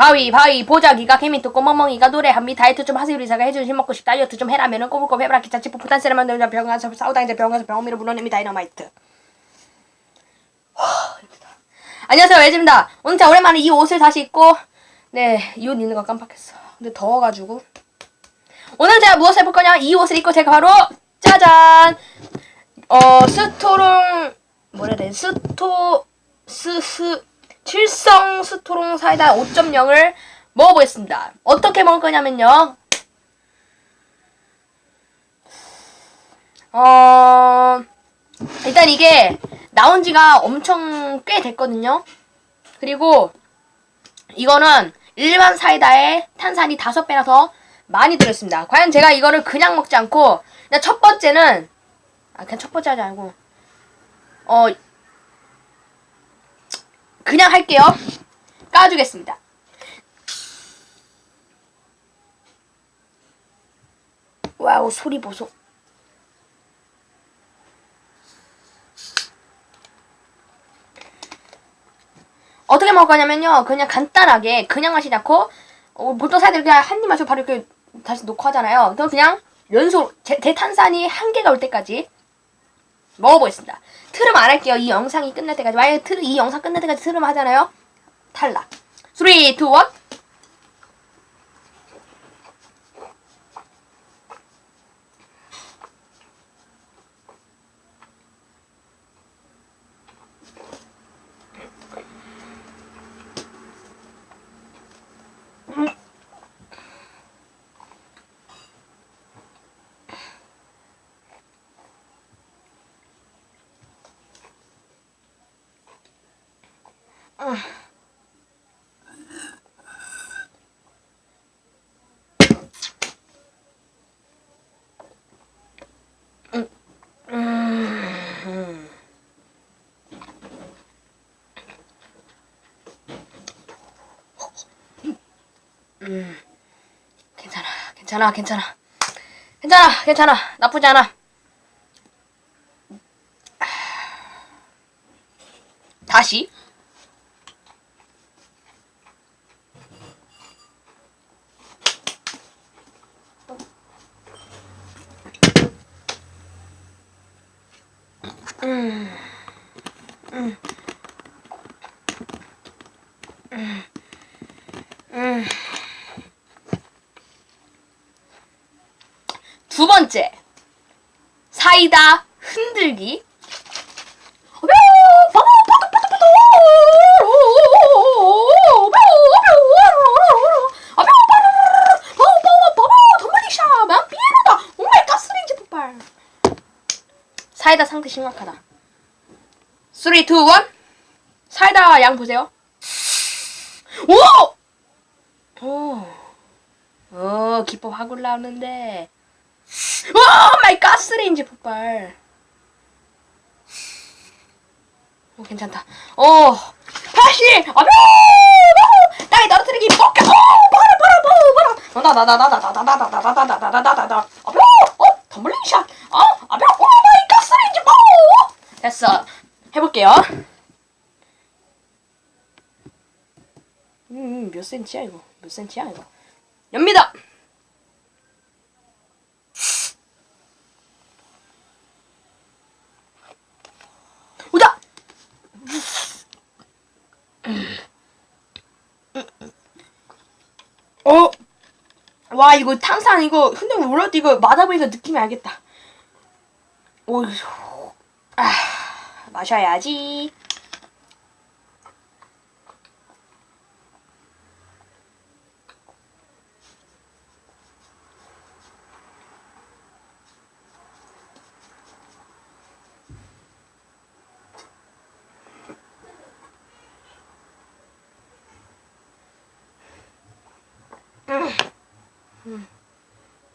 가위 바위 보자기가 개미또 꼬멍멍이가 노래합니 다이어트 좀 하세요 리사가 해주는 힘 먹고 싶다. 다이어트 좀 해라면은 꼬불꼬불 해봐라 기차 치프 부탄세를 만들자 병원 가서 싸우다 이제 병원 가서 병원미를 물어냅니다 다이너마이트. 안녕하세요 외집입니다. 오늘 자 오랜만에 이 옷을 다시 입고 네이 옷 입는 거 깜빡했어. 근데 더워가지고. 오늘 제가 무엇을 해볼 거냐? 이 옷을 입고 제가 바로 짜잔! 어 스토롱 돼 스토 스스 칠성 스토롱 사이다 5.0을 먹어보겠습니다. 어떻게 먹을 거냐면요. 어 일단 이게 나온 지가 엄청 꽤 됐거든요. 그리고 이거는 일반 사이다에 탄산이 5배나 더 많이 들어있습니다. 과연 제가 이거를 그냥 먹지 않고 첫 번째는 아 그냥 첫 번째 하지 말고 어 그냥 할게요. 까주겠습니다. 와우 소리 보소. 어떻게 먹을 거냐면요. 그냥 간단하게 그냥 마시지 않고 어, 보통 사람들이 그냥 한 입 마시고 바로 이렇게 다시 놓고 하잖아요. 그럼 그냥 연속 제- 대탄산이 한 개가 올 때까지 먹어보겠습니다. 트름 안 할게요. 이 영상이 끝날 때까지. 만약에 트름, 이 영상 끝날 때까지 트름 하잖아요. 탈락. 3, 2, 1. 괜찮아, 괜찮아, 괜찮아. 괜찮아, 괜찮아. 나쁘지 않아. 다시. 두 번째. 사이다 흔들기. 사이다 상태 심각하다. 3, 2, 1. 사이다 양 보세요. 오! 오. 오, 기법 확 올라오는데. 오 마이 가스레인지 폭발. 오 괜찮다. 오 다시 아뇨 나의 나르트리기 먹게. 오 봐라 봐라 봐라 봐라. 나나나나나나나나나나나나나나나나. 아뇨 어 덤블링샷. 어 아뇨 오 마이 가스레인지 뭐. 됐어. 해볼게요. 음, 몇 센치야 이거? 몇 센치야 이거? 엽니다. 오자. 어. 와 이거 탄산 이거 흔들면 몰라도 이거 맞아보니까 느낌이 알겠다. 오. 아 마셔야지.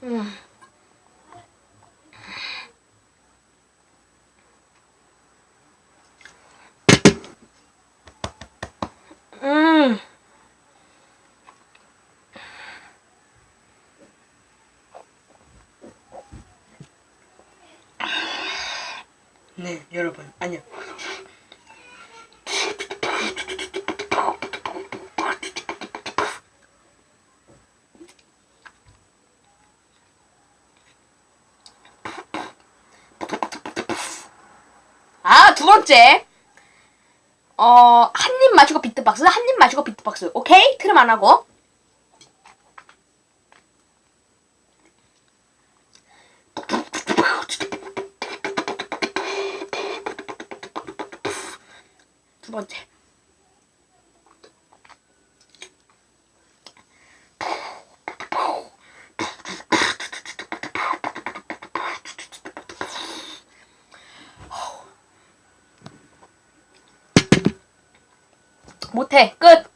음. 네, 여러분, 안녕. 아, 두 번째. 어, 한 입 마시고 비트박스, 한 입 마시고 비트박스. 오케이? 트름 안 하고. 두 번째. 못해. 끝.